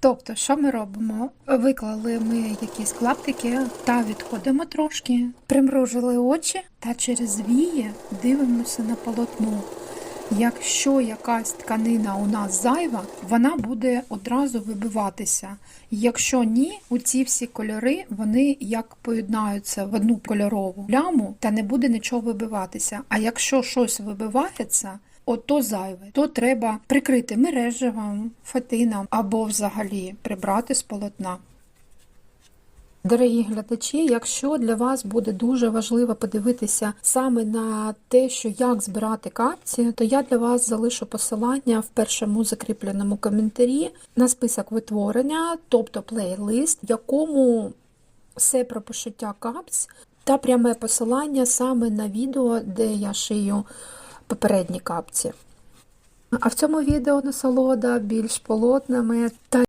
Тобто, що ми робимо? Виклали ми якісь клаптики та відходимо трошки, примружили очі та через вії дивимося на полотно. Якщо якась тканина у нас зайва, вона буде одразу вибиватися. Якщо ні, у ці всі кольори вони як поєднаються в одну кольорову пляму, та не буде нічого вибиватися. А якщо щось вибивається, ото зайве, то треба прикрити мереживом, фатином або взагалі прибрати з полотна. Дорогі глядачі, якщо для вас буде дуже важливо подивитися саме на те, що як збирати капці, то я для вас залишу посилання в першому закріпленому коментарі на список витворення, тобто плейлист, в якому все про пошиття капць та пряме посилання саме на відео, де я шию попередні капці. А в цьому відео насолода більш полотнами та